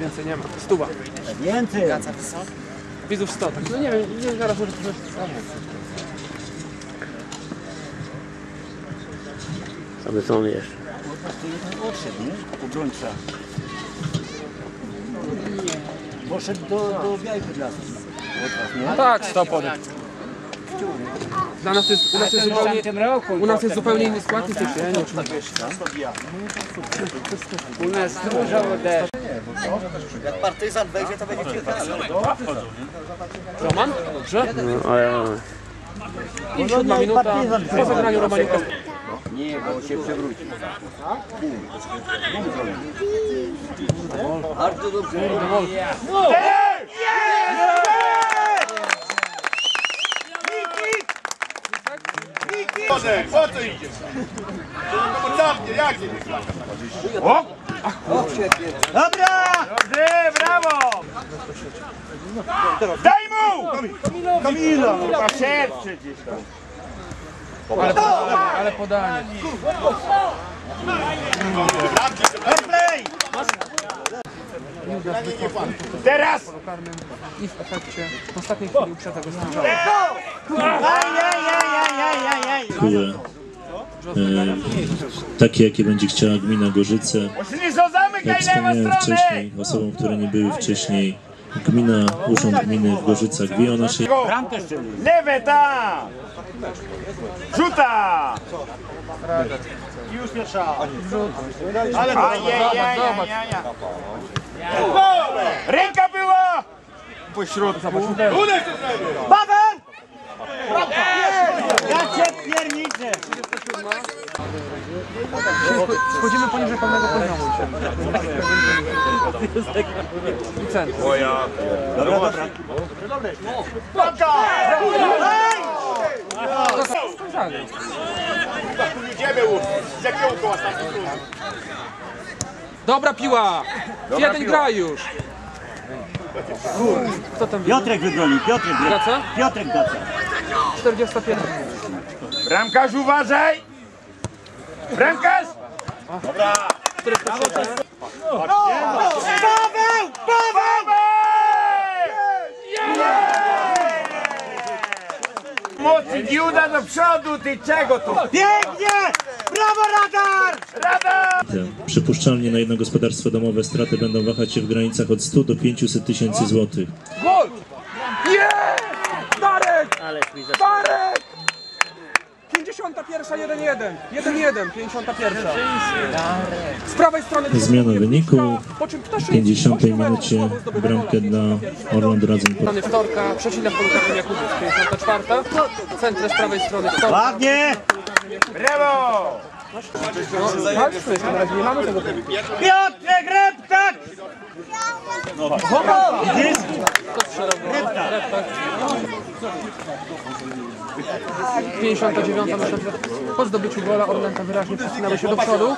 Więcej nie ma. Stuwa. Więcej. Widzów 100. Tak, no nie wiem, nie zaraz może to samo. Aby co on jeszcze? Odszedł, nie? Obrońca. Poszedł do, do Białej Podlaski. Tak, 100 podek. Dla nas jest, u nas jest zupełnie, u nas jest zupełnie inny skład niż jeszcze. Ja nie wiem, U nas dużo ode... Jak partyzan wejdzie, to będzie ciekawe. Roman? Dobrze. No, ale... I siódma minuta po zagraniu Romanika. Nie, bo się przewróci. Bardzo dobrze. Podek, po co idzie? No bo tam nie, jak nie? Dobra! Dobrze, brawo! Daj mu! Kamila! Chyba szepcze gdzieś tam. Ale podanie, ale podanie. Play! Teraz! i w efekcie w ostatniej chwili uprzedza go sędzia. E, takie, jakie będzie chciała gmina Gorzyce. Jak wspomniałem wcześniej, osobom, które nie były wcześniej, gmina, urząd gminy w Gorzycach wie o naszej Lewe tam! Rzuta! Już pierwsza. Ale. Ręka była! Po środku. Zobacz, Uderz! Paweł! Ja cię pierniczę! Schodzimy poniżej pewnego poziomu. I. Dobra, dobra. Idziemy już! Z jakiego koła ostatni Dobra piła! Jeden gra już! Kto tam? Piotrek wybroni, Piotrek wybroni. Wraca? Piotrek wraca. 45. Bramkarz uważaj! Bramkarz! Paweł! Paweł! Mocy Giuda do przodu, ty czego tu? Pięknie! Brawo radar! Rada! Przypuszczalnie na jedno gospodarstwo domowe straty będą wahać się w granicach od 100 do 500 tysięcy złotych. Gol! Jest! Darek! Darek! 51, 1-1. 1-1, 51. Z prawej strony Zmiana wyniku. Po czym Ptaszyński, W 50 ośmiu metrów, minucie bramkę dla Orląt Radzeń Strony wtorka, przecinek polu karnym Jakubiec, 54. Centrę z prawej strony wtorka. Ładnie! Brawo! No, razie nie mamy tego. Piotrek Reptak! Widzisz? Strzelał go. Reptak. 59 minuta. Po zdobyciu gola Orlęta wyraźnie przecinały się do przodu.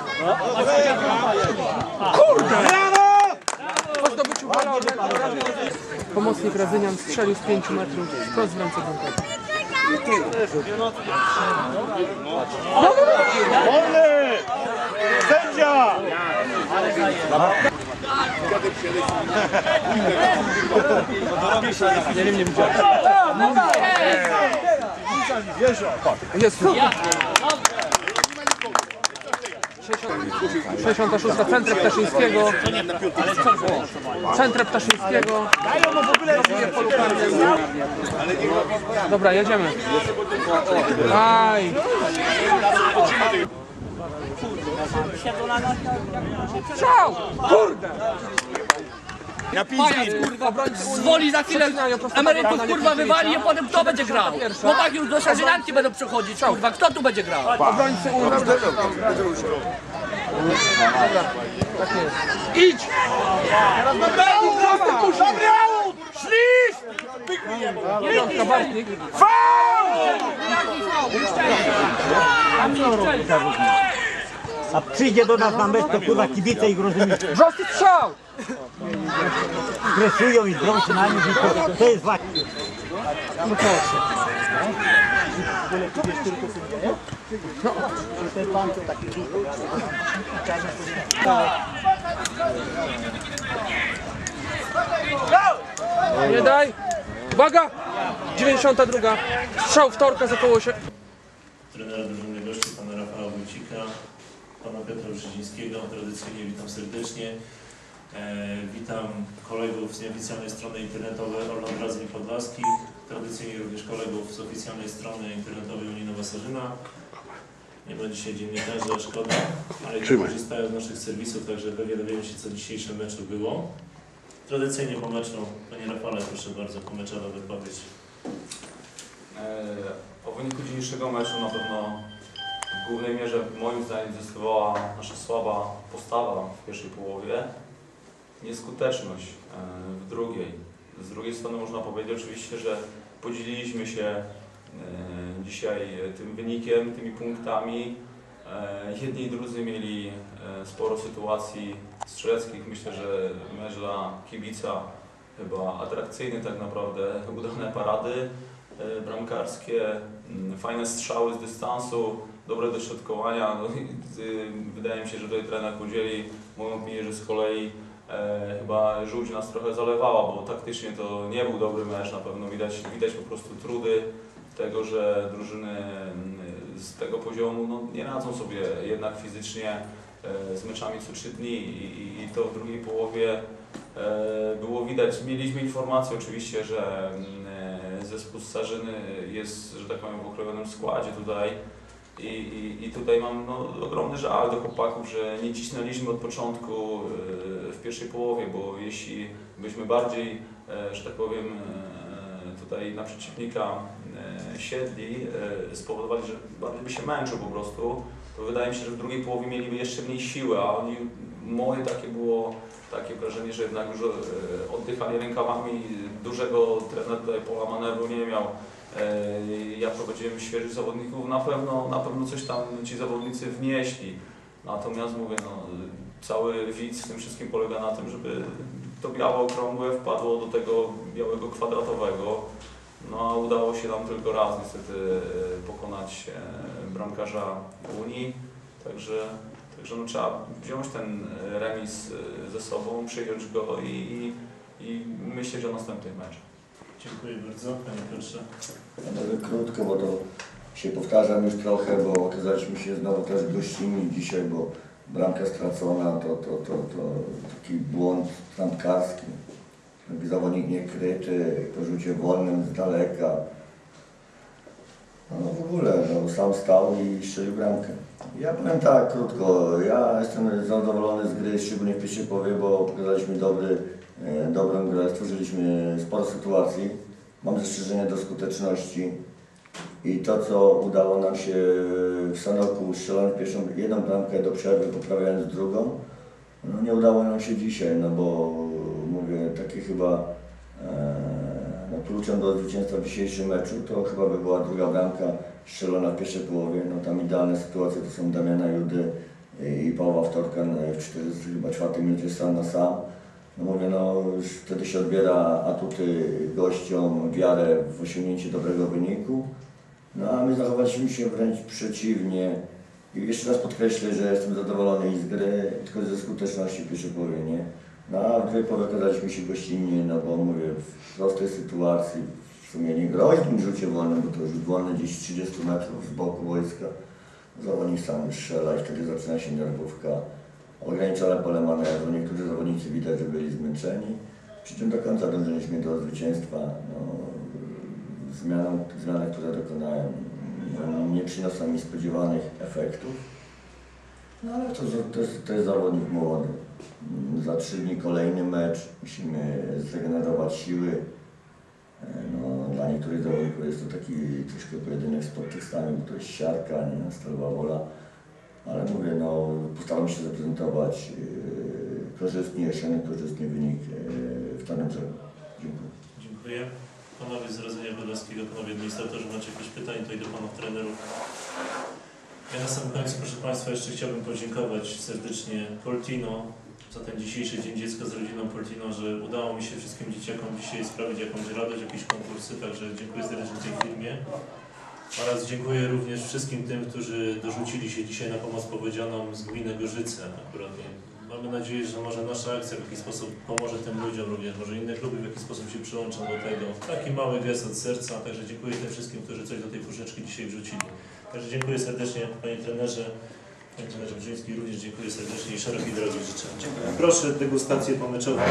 Brawo! Po zdobyciu gola Orlęta wyraźnie Pomocnik Razynian strzelił z 5 metrów wprost w ręce bramkarza. Wolny! Sędzia! Nie wiem, nie widziałem. Jest. 66 centrę Ptaszyńskiego. Centrę Ptaszyńskiego. Dobra, jedziemy. Aj. Strzał! Kurde! Minut. Obrońcy Unii Zwoli za chwilę emerytów kurwa wywali, a potem kto będzie grał? No tak już do Sarzylanki będą przychodzić, kurwa, kto tu będzie grał? Obrońcy Unii. Dobra. Idź! Bartnik. A przyjdzie do nas na mecz, to kurwa kibice ich rozumie. Wrzosty strzał! Stresują i drą się na nich i to, to jest właśnie. No proszę. Nie daj! Uwaga! 92. Strzał wtorka za koło się. trenera drużyny gości, pana Rafała Wójcika, pana Piotra Brzezińskiego. Tradycyjnie witam serdecznie. E, witam kolegów z nieoficjalnej strony internetowej Orląt Razem Podlaskich. Tradycyjnie również kolegów z oficjalnej strony internetowej Unii Nowa Sarzyna. Nie ma dzisiaj dziennikarza, szkoda, ale korzystają z naszych serwisów, także pewnie dowiemy się, co w dzisiejszym meczu było. Tradycyjnie po meczu, panie Rafale, proszę bardzo, pomeczowa wypowiedź. E, O wyniku dzisiejszego meczu na pewno w głównej mierze moim zdaniem zdecydowała nasza słaba postawa w pierwszej połowie, nieskuteczność e, w drugiej. Z drugiej strony można powiedzieć oczywiście, że podzieliliśmy się e, dzisiaj tym wynikiem, tymi punktami. E, Jedni i drudzy mieli sporo sytuacji strzeleckich. Myślę, że mecz dla kibica chyba atrakcyjny tak naprawdę, udane parady bramkarskie, fajne strzały z dystansu, dobre dośrodkowania. No, y, wydaje mi się, że tutaj trener podzieli moją opinię, że z kolei e, chyba żółć nas trochę zalewała, bo taktycznie to nie był dobry mecz, na pewno widać, widać po prostu trudy tego, że drużyny mm, z tego poziomu no, nie radzą sobie jednak fizycznie e, z meczami co trzy dni i, i- to w drugiej połowie e, było widać. Mieliśmy informację oczywiście, że mm, e, zespół z Sarzyny jest, że tak powiem, w okrojonym składzie tutaj i, i, i tutaj mam no, ogromny żal do chłopaków, że nie cisnęliśmy od początku e, w pierwszej połowie, bo jeśli byśmy bardziej, e, że tak powiem, e, tutaj na przeciwnika siedli, spowodowali, że bardziej by się męczył po prostu, to wydaje mi się, że w drugiej połowie mieliby jeszcze mniej siły, a oni, moje takie było takie wrażenie, że jednak już e, oddychali rękawami, dużego trener tutaj pola manewru nie miał. E, Ja prowadziłem świeżych zawodników, na pewno, na pewno coś tam ci zawodnicy wnieśli. Natomiast mówię, no, cały widz w tym wszystkim polega na tym, żeby to białe okrągłe wpadło do tego białego kwadratowego. No a udało się nam tylko raz niestety e, pokonać bramkarza Unii. Także, także no, trzeba wziąć ten e, remis e, ze sobą, przyjąć go i, i, i myśleć o następnych meczach. Dziękuję bardzo, panie Piotrze. Ja Będę krótko, bo to się powtarzam już trochę, bo okazaliśmy się znowu też gościnni dzisiaj, bo bramka stracona to, to, to, to taki błąd trampkarski. Zawodnik niekryty, po rzucie wolnym z daleka. No w ogóle, no, sam stał i strzelił bramkę. Ja powiem tak, krótko, ja jestem zadowolony z gry, szczególnie w pierwszej bo pokazaliśmy dobry, e, dobrą grę, stworzyliśmy sporo sytuacji. Mam zastrzeżenia do skuteczności i to, co udało nam się w Sanoku strzelając pierwszą, jedną bramkę do przerwy, poprawiając drugą, no nie udało nam się dzisiaj, no bo mówię, takie chyba e, kluczem do zwycięstwa w dzisiejszym meczu to chyba by była druga bramka strzelona w pierwszej połowie. No tam idealne sytuacje to są Damiana Judy i Pawła Wtorka no, w 40, chyba czwartej minucie sam na sam. No mówię, no wtedy się odbiera atuty gościom, wiarę w osiągnięcie dobrego wyniku. No a my zachowaliśmy się wręcz przeciwnie. I jeszcze raz podkreślę, że jestem zadowolony i z gry, tylko ze skuteczności pierwszej połowie, nie? No a połowie okazaliśmy się gościnnie, no bo mówię, w prostej sytuacji, w sumie nie groźnym rzucie wolnym, bo to rzut wolny gdzieś 30 metrów z boku wojska. Zawodnik sam strzela i wtedy zaczyna się nerwówka. Ograniczone pole manewru, niektórzy zawodnicy widać, że byli zmęczeni. Przy czym do końca dążyliśmy do zwycięstwa. No, zmianą, zmiany, które dokonałem, no, nie przyniosą mi spodziewanych efektów. No ale to, to, jest, to jest zawodnik młody. Za trzy dni kolejny mecz, musimy zregenerować siły. E, No, dla niektórych zawodników jest to taki troszkę pojedynek z podtekstami, bo to jest siarka, nie stalowa wola. Ale mówię, no, postaram się zaprezentować yy, korzystnie, osiągnąć korzystny wynik yy, w celu. Dziękuję. Dziękuję. Panowie z Rodzenia Podlaskiego, panowie administratorzy, macie jakieś pytania tutaj do panów trenerów? Ja na samym końcu, proszę Państwa, jeszcze chciałbym podziękować serdecznie Poltino za ten dzisiejszy Dzień Dziecka z rodziną Poltino, że udało mi się wszystkim dzieciakom dzisiaj sprawić jakąś radość, jakieś konkursy, także dziękuję serdecznie tej firmie. Oraz dziękuję również wszystkim tym, którzy dorzucili się dzisiaj na pomoc powiedzianą z gminy Gorzyce. Akurat Mamy nadzieję, że może nasza akcja w jakiś sposób pomoże tym ludziom również, może inne kluby w jakiś sposób się przyłączą do tego. Taki mały gest od serca, także dziękuję tym wszystkim, którzy coś do tej puszeczki dzisiaj wrzucili. Także dziękuję serdecznie Panie Trenerze, Panie Trenerze Brzyński również dziękuję serdecznie i szerokiej drogi życzę. Proszę degustację pomyczową.